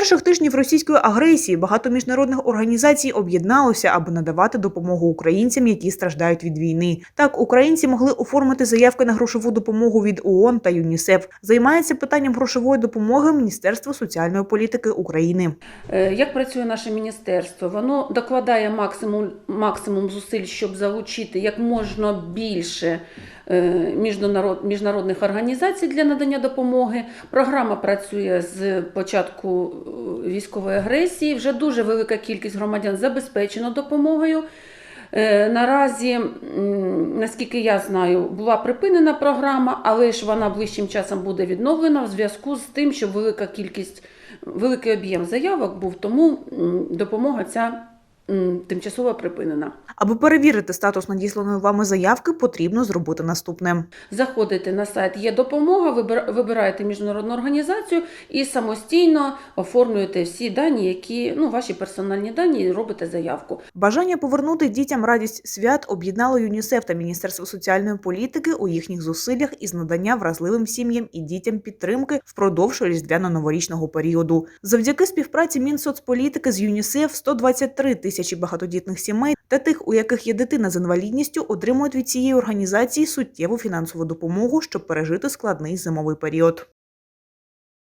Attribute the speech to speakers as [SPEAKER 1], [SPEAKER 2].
[SPEAKER 1] перших тижнів російської агресії багато міжнародних організацій об'єдналося, аби надавати допомогу українцям, які страждають від війни. Так, українці могли оформити заявки на грошову допомогу від ООН та ЮНІСЕФ. Займається питанням грошової допомоги Міністерство соціальної політики України.
[SPEAKER 2] Е, Як працює наше міністерство? Воно докладає максимум, максимум зусиль, щоб залучити як можна більше міжнародних організацій для надання допомоги. Програма працює з початку е, військової агресії. Вже дуже велика кількість громадян забезпечено допомогою. Е, Наразі, наскільки я знаю, була припинена програма, але ж вона ближчим часом буде відновлена в зв'язку з тим, що велика кількість, великий об'єм заявок був, тому допомога ця тимчасово припинена.
[SPEAKER 1] Аби перевірити статус надісланої вами заявки, потрібно зробити наступне.
[SPEAKER 2] Заходите на сайт Є допомога, вибир- вибираєте міжнародну організацію і самостійно оформлюєте всі дані, які ну, ваші персональні дані, і робите заявку.
[SPEAKER 1] Бажання повернути дітям радість свят об'єднало ЮНІСЕФ та Міністерство соціальної політики у їхніх зусиллях із надання вразливим сім'ям і дітям підтримки впродовж різдвяно-новорічного періоду. Завдяки співпраці Мінсоцполітики з ЮНІСЕФ 123 тисячі багатодітних сімей та тих, у яких є дитина з інвалідністю, отримують від цієї організації суттєву фінансову допомогу, щоб пережити складний зимовий період.